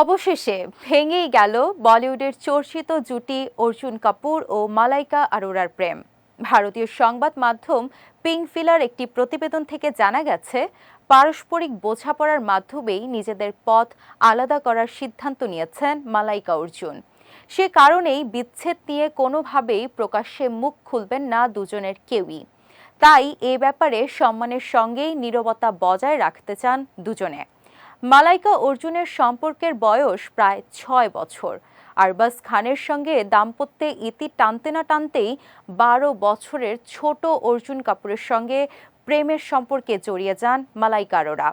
অবশেষে ভেঙেই গেল বলিউডের চর্চিত জুটি অর্জুন কাপুর ও মালাইকা আরোরার প্রেম। ভারতীয় সংবাদ মাধ্যম পিংফিলার একটি প্রতিবেদন থেকে জানা গেছে, পারস্পরিক বোঝাপড়ার মাধ্যমেই নিজেদের পথ আলাদা করার সিদ্ধান্ত নিয়েছেন মালাইকা অর্জুন। সে কারণেই বিচ্ছেদ নিয়ে কোনোভাবেই প্রকাশ্যে মুখ খুলবেন না দুজনের কেউই। তাই এ ব্যাপারে সম্মানের সঙ্গেই নীরবতা বজায় রাখতে চান দুজনে। মালাইকা অর্জুনের সম্পর্কের বয়স প্রায় ছয় বছর। আরবাস খানের সঙ্গে দাম্পত্যে ইতি টানতে না টানতেই বারো বছরের ছোট অর্জুন কাপুরের সঙ্গে প্রেমের সম্পর্কে জড়িয়ে যান মালাইকারোরা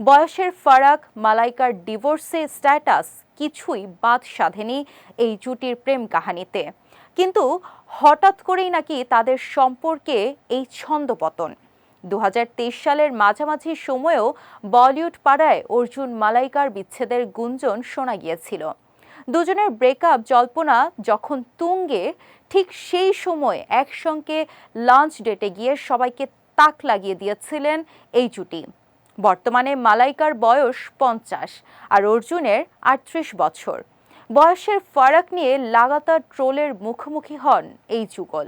বয়সের ফারাক, মালাইকার ডিভোর্সে স্ট্যাটাস, কিছুই বাদ সাধেনি এই জুটির প্রেম কাহানিতে। কিন্তু হঠাৎ করেই নাকি তাদের সম্পর্কে এই ছন্দপতন দু হাজার তেইশ সালের মাঝামাঝি সময়েও বলিউড পাড়ায় অর্জুন মালাইকার বিচ্ছেদের গুঞ্জন শোনা গিয়েছিল। দুজনের ব্রেকআপ জল্পনা যখন তুঙ্গে, ঠিক সেই সময় একসঙ্গে লাঞ্চ ডেটে গিয়ে সবাইকে তাক লাগিয়ে দিয়েছিলেন এই জুটি। বর্তমানে মালাইকার বয়স পঞ্চাশ আর অর্জুনের আটত্রিশ বছর। বয়সের ফারাক নিয়ে লাগাতার ট্রোলের মুখোমুখি হন এই যুগল।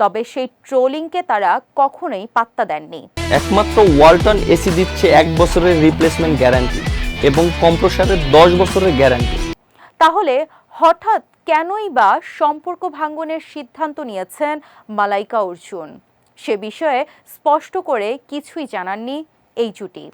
তবে সেই ট্রোলিংকে তারা কখনোই পাত্তা দেননি। একমাত্র ওয়ালটন এসি দিচ্ছে এক বছরের রিপ্লেসমেন্ট গ্যারান্টি এবং কম্প্রসারের দশ বছরের গ্যারান্টি। তাহলে হঠাৎ কেনই বা সম্পর্ক ভাঙ্গনের সিদ্ধান্ত নিয়েছেন মালাইকা অর্জুন? সে বিষয়ে স্পষ্ট করে কিছুই জানাননি এই জুটি